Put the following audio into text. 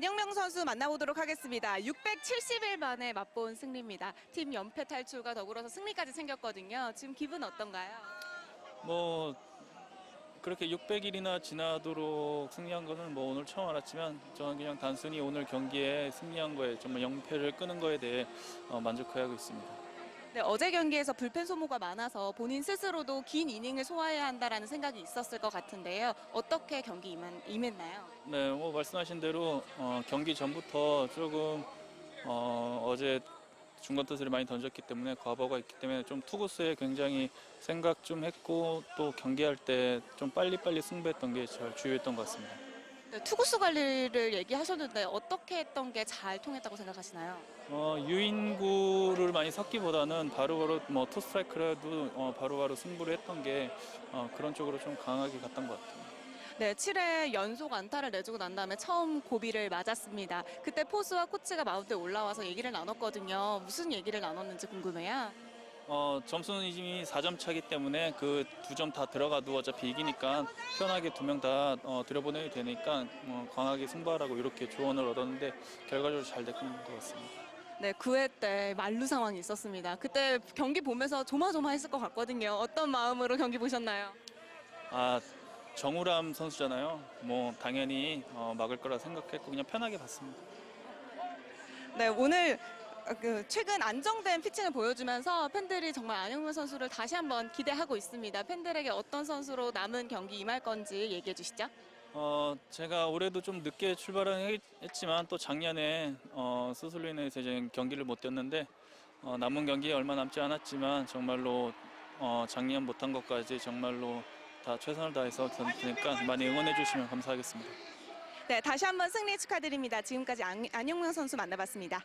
안영명 선수 만나보도록 하겠습니다. 670일 만에 맛본 승리입니다. 팀 연패 탈출과 더불어서 승리까지 챙겼거든요. 지금 기분 어떤가요? 뭐 그렇게 600일이나 지나도록 승리한 것은 뭐 오늘 처음 알았지만 저는 그냥 단순히 오늘 경기에 승리한 거에 정말 영패를 끄는 거에 대해 어, 만족해하고 있습니다. 네, 어제 경기에서 불펜 소모가 많아서 본인 스스로도 긴 이닝을 소화해야 한다라는 생각이 있었을 것 같은데요. 어떻게 경기 임한, 임했나요? 네, 뭐 말씀하신 대로 어, 경기 전부터 조금 어, 어제 중간 타수를 많이 던졌기 때문에 과거가 있기 때문에 좀 투구수에 굉장히 생각 좀 했고 또 경기할 때 좀 빨리빨리 승부했던 게 잘 주요했던 것 같습니다. 네, 투구수 관리를 얘기하셨는데 어떻게 했던 게 잘 통했다고 생각하시나요? 어, 유인구를 많이 섞기보다는 바로바로 뭐 투스트라이크라도 어, 바로바로 승부를 했던 게 어, 그런 쪽으로 좀 강하게 갔던 것 같아요. 네, 7회 연속 안타를 내주고 난 다음에 처음 고비를 맞았습니다. 그때 포수와 코치가 마운드에 올라와서 얘기를 나눴거든요. 무슨 얘기를 나눴는지 궁금해요. 어, 점수는 이미 4점 차기 때문에 그 두 점 다 들어가도 어차피 이기니까 편하게 두 명 다 어, 들여보내도 되니까 어, 강하게 승부하라고 이렇게 조언을 얻었는데 결과적으로 잘 됐던 것 같습니다. 네, 9회 때 만루 상황이 있었습니다. 그때 경기 보면서 조마조마했을 것 같거든요. 어떤 마음으로 경기 보셨나요? 아 정우람 선수잖아요. 뭐 당연히 어, 막을 거라 생각했고 그냥 편하게 봤습니다. 네, 오늘 어, 그 최근 안정된 피칭을 보여주면서 팬들이 정말 안영민 선수를 다시 한번 기대하고 있습니다. 팬들에게 어떤 선수로 남은 경기 임할 건지 얘기해 주시죠. 어, 제가 올해도 좀 늦게 출발은 했- 했지만 또 작년에 어, 수술로 인해서 이제 경기를 못 뛰었는데 어, 남은 경기 얼마 남지 않았지만 정말로 어, 작년 못한 것까지 정말로 다 최선을 다해서 던지니까 많이 응원해 주시면 감사하겠습니다. 네, 다시 한번 승리 축하드립니다. 지금까지 안, 안영명 선수 만나봤습니다.